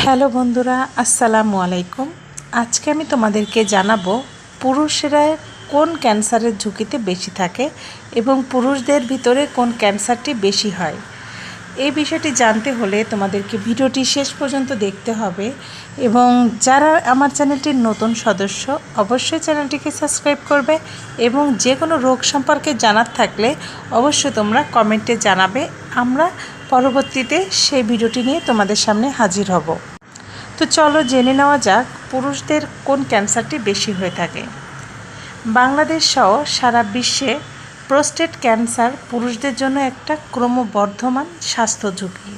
Hello বন্ধুরা, আসসালামু আলাইকুম। আজকে আমি তোমাদেরকে জানাব পুরুষেরা কোন ক্যান্সারের ঝুঁকিতে বেশি থাকে এবং পুরুষদের ভিতরে কোন ক্যান্সারটি বেশি হয়। এই বিষয়টি জানতে হলে তোমাদেরকে ভিডিওটি শেষ পর্যন্ত দেখতে হবে এবং যারা আমার চ্যানেলটির নতুন সদস্য, অবশ্যই চ্যানেলটিকে সাবস্ক্রাইব করবে এবং যে কোনো রোগ সম্পর্কে জানার থাকলে অবশ্যই তোমরা কমেন্টে জানাবে। আমরা পরবর্তীতে সেই ভিডিওটি নিয়ে তোমাদের সামনে হাজির হব। তো চলো জেনে নেওয়া যাক পুরুষদের কোন ক্যান্সারটি বেশি হয়ে থাকে। বাংলাদেশ সহ সারা বিশ্বে প্রোস্টেট ক্যান্সার পুরুষদের জন্য একটা ক্রমবর্ধমান স্বাস্থ্য ঝুঁকি।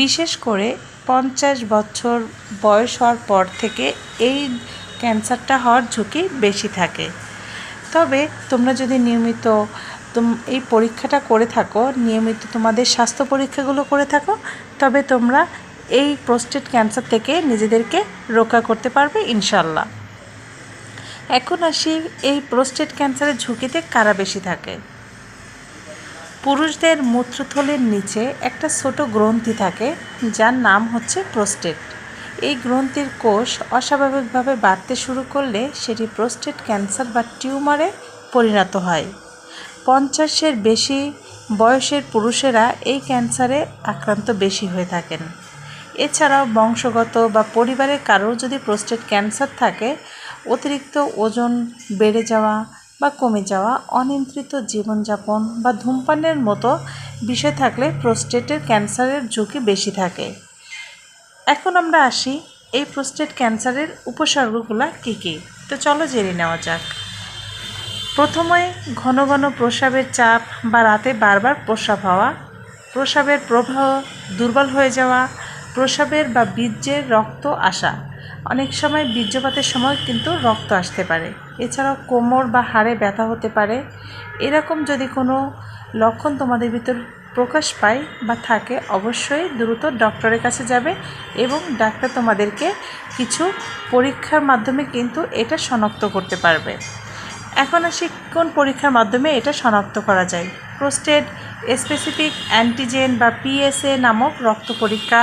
বিশেষ করে পঞ্চাশ বছর বয়স হওয়ার পর থেকে এই ক্যান্সারটা হওয়ার ঝুঁকি বেশি থাকে। তবে তোমরা যদি নিয়মিত এই পরীক্ষাটা করে থাকো, নিয়মিত তোমাদের স্বাস্থ্য পরীক্ষাগুলো করে থাকো, তবে তোমরা এই প্রোস্টেট ক্যান্সার থেকে নিজেদেরকে রক্ষা করতে পারবে ইনশাল্লাহ। এখন আসি এই প্রোস্টেট ক্যান্সারের ঝুঁকিতে কারা বেশি থাকে? পুরুষদের মূত্রথলির নিচে একটা ছোট গ্রন্থি থাকে, যার নাম হচ্ছে প্রোস্টেট এই গ্রন্থির কোষ অস্বাভাবিকভাবে বাড়তে শুরু করলে সেটি প্রোস্টেট ক্যান্সার বা টিউমারে পরিণত হয়। পঞ্চাশের বেশি বয়সের পুরুষেরা এই ক্যান্সারে আক্রান্ত বেশি হয়ে থাকেন। এছাড়াও বংশগত বা পরিবারের কারোর যদি প্রোস্টেট ক্যান্সার থাকে, অতিরিক্ত ওজন বেড়ে যাওয়া বা কমে যাওয়া, অনিয়ন্ত্রিত জীবনযাপন বা ধূমপানের মতো বিষয় থাকলে প্রোস্টেটের ক্যান্সারের ঝুঁকি বেশি থাকে। এখন আমরা আসি এই প্রোস্টেট ক্যান্সারের উপসর্গগুলো কী কী? তো চলো জেনে নেওয়া যাক। প্রথমে ঘন ঘন প্রস্রাবের চাপ বা রাতে বারবার প্রস্রাব হওয়া প্রস্রাবের প্রবাহ দুর্বল হয়ে যাওয়া প্রস্রাবের বা বীর্যের রক্ত আসা। অনেক সময় বীর্যপাতের সময় কিন্তু রক্ত আসতে পারে। এছাড়াও কোমর বা হাড়ে ব্যথা হতে পারে। এরকম যদি কোনো লক্ষণ তোমাদের ভিতর প্রকাশ পায় বা থাকে, অবশ্যই দ্রুত ডক্টরের কাছে যাবে এবং ডাক্তার তোমাদেরকে কিছু পরীক্ষার মাধ্যমে কিন্তু এটা শনাক্ত করতে পারবে। এখন আসি কোন পরীক্ষার মাধ্যমে এটা শনাক্ত করা যায়? প্রোস্টেট, স্পেসিফিক, অ্যান্টিজেন বা পিএসএ নামক রক্ত পরীক্ষা,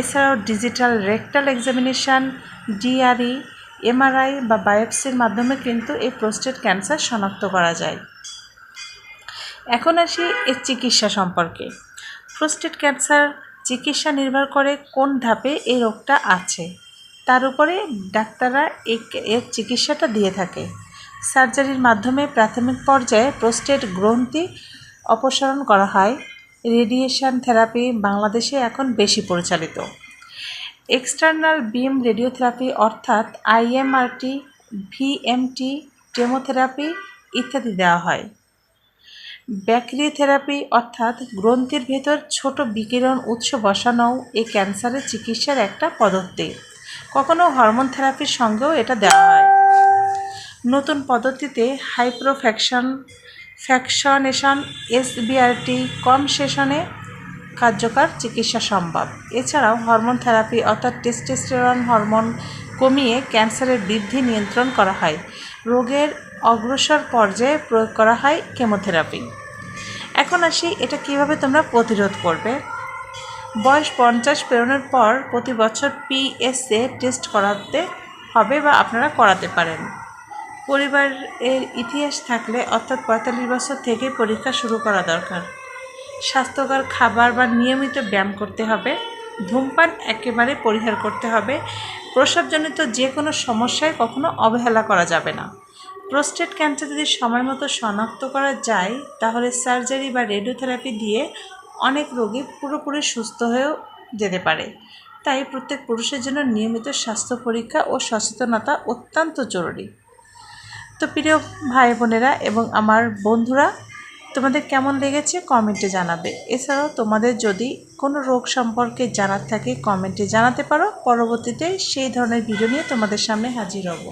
এছাড়াও digital rectal examination DRE MRI বা বায়োপসির মাধ্যমে কিন্তু এই প্রোস্টেট ক্যান্সার শনাক্ত করা যায়। এখন আসি এর চিকিৎসা সম্পর্কে। প্রোস্টেট ক্যান্সার চিকিৎসা নির্ভর করে কোন ধাপে এই রোগটা আছে। তার উপরে ডাক্তাররা এর চিকিৎসাটা দিয়ে থাকে। সার্জারির মাধ্যমে প্রাথমিক পর্যায়ে প্রোস্টেট গ্রন্থি অপসারণ করা হয়। রেডিয়েশন থেরাপি বাংলাদেশে এখন বেশি পরিচালিত। এক্সটার্নাল বিম রেডিওথেরাপি অর্থাৎ আইএমআরটি ভিএমটি কেমোথেরাপি ইত্যাদি দেওয়া হয়। ব্যাকরিওথেরাপি অর্থাৎ গ্রন্থির ভেতর ছোট বিকিরণ উৎস বসানোও এই ক্যান্সারের চিকিৎসার একটা পদ্ধতি। কখনো হরমোন থেরাপির সঙ্গেও এটা দেওয়া হয়। নতুন পদ্ধতিতে হাইপ্রোফ্যাকশন, ফ্যাকশনেশন, এসবিআরটি কম সেশনে কার্যকর চিকিৎসা সম্ভব। এছাড়াও হরমোন থেরাপি অর্থাৎ টেস্টোস্টেরন হরমোন কমিয়ে ক্যান্সারের বৃদ্ধি নিয়ন্ত্রণ করা হয়। রোগের অগ্রসর পর্যায়ে প্রয়োগ করা হয় কেমোথেরাপি। এখন আসি এটা কীভাবে তোমরা প্রতিরোধ করবে। বয়স পঞ্চাশ পেরোনোর পর প্রতি বছর পিএসএ টেস্ট করাতে হবে বা আপনারা করাতে পারেন। পরিবারের ইতিহাস থাকলে অর্থাৎ পঁয়তাল্লিশ বছর থেকে পরীক্ষা শুরু করা দরকার। স্বাস্থ্যকর খাবার বা নিয়মিত ব্যায়াম করতে হবে, ধূমপান একেবারে পরিহার করতে হবে। প্রসবজনিত যে কোনো সমস্যায় কখনো অবহেলা করা যাবে না। প্রোস্টেট ক্যান্সার যদি সময় মতো শনাক্ত করা যায়, তাহলে সার্জারি বা রেডিওথেরাপি দিয়ে অনেক রোগী পুরোপুরি সুস্থ হয়েও যেতে পারে। তাই প্রত্যেক পুরুষের জন্য নিয়মিত স্বাস্থ্য পরীক্ষা ও সচেতনতা অত্যন্ত জরুরি। তো প্রিয় ভাই বোনেরা এবং আমার বন্ধুরা, তোমাদের কেমন লেগেছে কমেন্টে জানাবে। এছাড়াও তোমাদের যদি কোনো রোগ সম্পর্কে জানার থাকে কমেন্টে জানাতে পারো। পরবর্তীতে সেই ধরনের ভিডিও নিয়ে তোমাদের সামনে হাজির হব।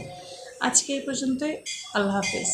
আজকে এই পর্যন্তই। আল্লাহ হাফেজ।